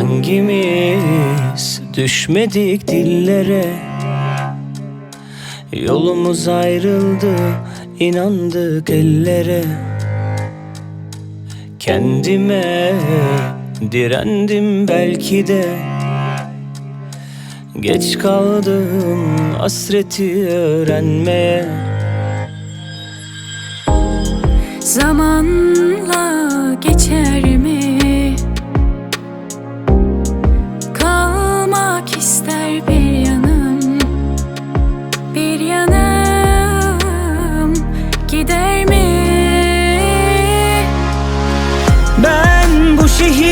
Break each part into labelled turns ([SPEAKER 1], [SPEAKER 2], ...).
[SPEAKER 1] ikimiz düşmedik dillere? Yolumuz ayrıldı inandık ellere. Kendime direndim belki de. Geç kaldım hasreti öğrenmeye.
[SPEAKER 2] Zamanla geçer gider mi?
[SPEAKER 1] Ben bu şehirde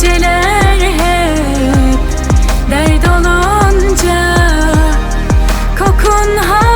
[SPEAKER 2] Geceler hep dert olunca Kokun hala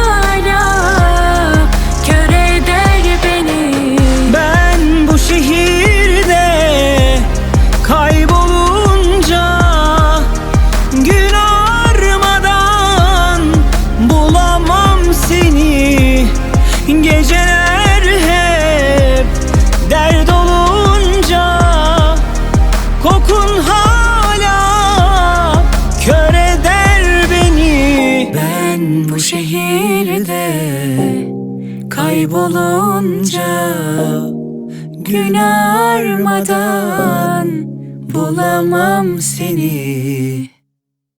[SPEAKER 2] şehirde kaybolunca Gün armadan bulamam seni